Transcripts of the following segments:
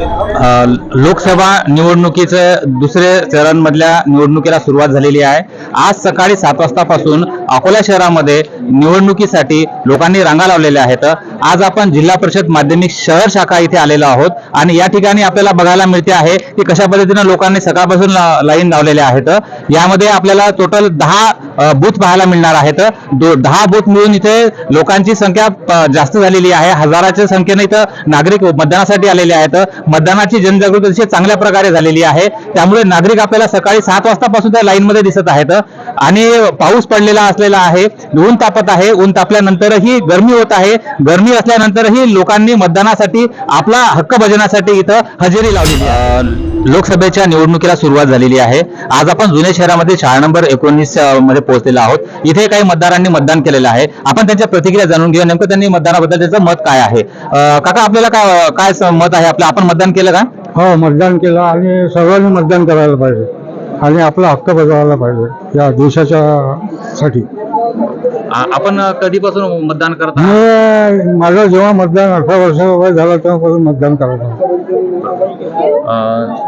लोकसभा निवडणुकीचं दुसरे चरणमधल्या निवडणुकीला सुरुवात झालेली आहे. आज सकाळी सात वाजतापासून अकोला शहरामध्ये निवडणुकीसाठी लोकांनी रांगा लावलेल्या आहेत. आज आपण जिल्हा परिषद माध्यमिक शहर शाखा इथे आलेलो आहोत आणि या ठिकाणी आपल्याला बघायला मिळते आहे की कशा पद्धतीनं लोकांनी सकाळपासून लाईन लावलेल्या आहेत. यामध्ये आपल्याला टोटल दहा बूथ पाहायला मिळणार आहेत. दो- दहा बूथ मिळून इथे लोकांची संख्या जास्त झालेली आहे. हजाराच्या संख्येने इथं नागरिक मतदानासाठी आलेले आहेत. मतदानाची जनजागृती अतिशय चांगल्या प्रकारे झालेली आहे. त्यामुळे नागरिक आपल्याला सकाळी सात वाजतापासून त्या लाईनमध्ये दिसत आहेत. आणि पाऊस पडलेला असलेला आहे. ऊन तापत आहे. ऊन तापल्यानंतरही गरमी होत आहे. गरमी असल्यानंतरही लोकांनी मतदानासाठी आपला हक्क बजावण्यासाठी इथं हजेरी लावलेली आहे. लोकसभेच्या निवडणुकीला सुरुवात झालेली आहे. आज आपण जुन्या शहरामध्ये शाळा नंबर एकोणीसमध्ये पोहोचलेलो आहोत. इथे काही मतदारांनी मतदान केलेलं आहे. आपण त्यांच्या प्रतिक्रिया जाणून घेऊया. नेमकं त्यांनी मतदानाबद्दल त्याचं मत काय आहे? काका आपल्याला काय मत आहे? आपलं आपण मतदान केलं का? हो मतदान केलं आणि सर्वांनी मतदान करायला पाहिजे. आणि आपला हक्क बजावायला पाहिजे या देशाच्या साठी. आ- आपण कधीपासून मतदान करत मी माझं जेव्हा मतदान अठरा वर्ष वय झालं तेव्हापासून मतदान करत होतो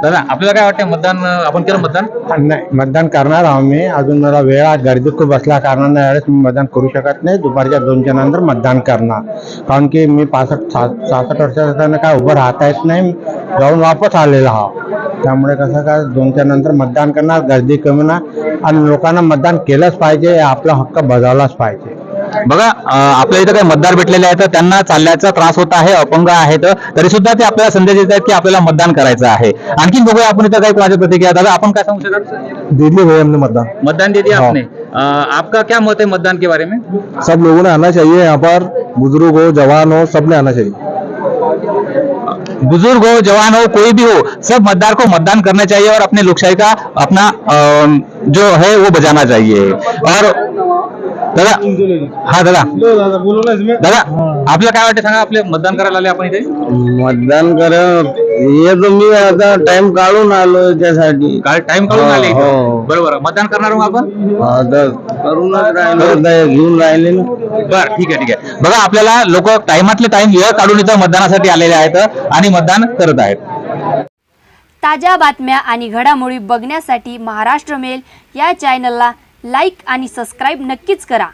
दादा आपल्याला काय वाटतं मतदान अं, आपण केलं मतदान? नाही मतदान करणार आहोत मी. अजून मला वेळ आहे गर्दी खूप असल्या कारणाने यावेळेस मी मतदान करू शकत नाही. दुपारच्या दोनच्या नंतर मतदान करणार. कारण की मी पासष्ट सा सहासष्ट वर्षाचा असताना काय उभं राहता येत नाही. जाऊन वापस आलेला हा. त्यामुळे कसं काय दोनच्या नंतर मतदान करणार गर्दी कमी ना आणि लोकांना मतदान केलंच पाहिजे आपला हक्क बजावलाच पाहिजे. बघा आपल्या इथं काही मतदार भेटलेले आहेत त्यांना चालण्याचा त्रास होत आहे अपंग आहेत तरी सुद्धा ते आपल्याला संदेश देत आहेत की आपल्याला मतदान करायचं आहे. आणखी बघूया आपण इथं काही कोणाच्या प्रतिक्रिया. दादा आपण काय सांगू शकत? दिल्ली भाई हमने मतदान. मतदान दे दिया हाँ। आपने. आपका क्या मत है मतदान के बारे में? सब लोगों ने आना चाहिए यहाँ पर बुजुर्ग हो जवान हो सबने आना चाहिए। बुजुर्ग हो जवान हो कोई भी हो सब मतदार को मतदान करना चाहिए और अपने लोकशाही का अपना जो है वो बजाना चाहिए। और दादा हा दादा। दादा आपल्याला काय वाटतं सांगा आपले मतदान करायला आले आपण इथे? मतदान कर हे तर मी आता टाइम काढून आलो त्यासाठी. काय टाइम काढून आले इथं? हो. बरोबर. मतदान करणार मग आपण? आता करूनच राहिलो. आता घेऊन राहिले ना. बर ठीक आहे ठीक आहे. बघा आपल्याला लोक टाइमातले टाइम वेळ काढून इथं मतदानासाठी आलेले आहेत आणि मतदान करत आहेत. ताज्या बातम्या आणि घडामोडी बघण्यासाठी महाराष्ट्र मेल या चॅनलला लाईक आणि सबस्क्राईब नक्कीच करा.